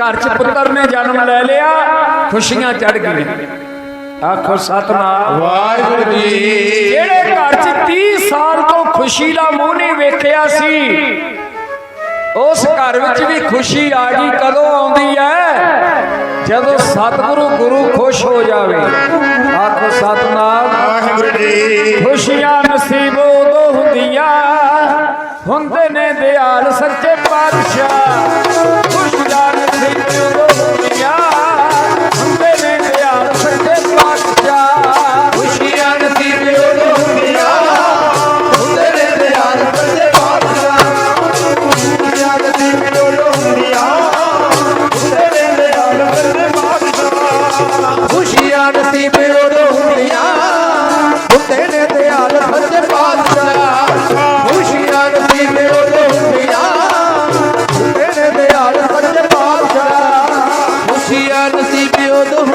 ਘਰ 'ਚ ਪੁੱਤਰ ਨੇ ਜਨਮ ਲੈ ਲਿਆ ਖੁਸ਼ੀਆਂ ਚੜ ਗਈਆਂ। ਆਖੋ ਸਤਨਾਮ। ਵਾਹਿਗੁਰੂ ਜੀ। ਜਿਹੜੇ ਘਰ 'ਚ 30 ਸਾਲ ਤੋਂ ਖੁਸ਼ੀ ਦਾ ਮੂੰਹ ਨਹੀਂ ਵੇਖਿਆ ਸੀ ਉਸ ਘਰ ਵਿੱਚ ਵੀ ਖੁਸ਼ੀ ਆ ਗਈ ਕਦੋਂ ਆਉਂਦੀ ਹੈ ਜਦੋਂ ਸਤਿਗੁਰੂ ਗੁਰੂ ਖੁਸ਼ ਹੋ ਜਾਵੇ। ਆਖੋ ਸਤਨਾਮ। ਵਾਹਿਗੁਰੂ ਜੀ। ਖੁਸ਼ੀਆਂ ਨਸੀਬ ਉਦੋਂ ਹੁੰਦੀਆਂ ਹੁੰਦੇ ਨੇ ਦਿਆਲ ਸੱਚੇ ਪਾਤਸ਼ਾਹ। হুঁশিয়ার সিবিও দহ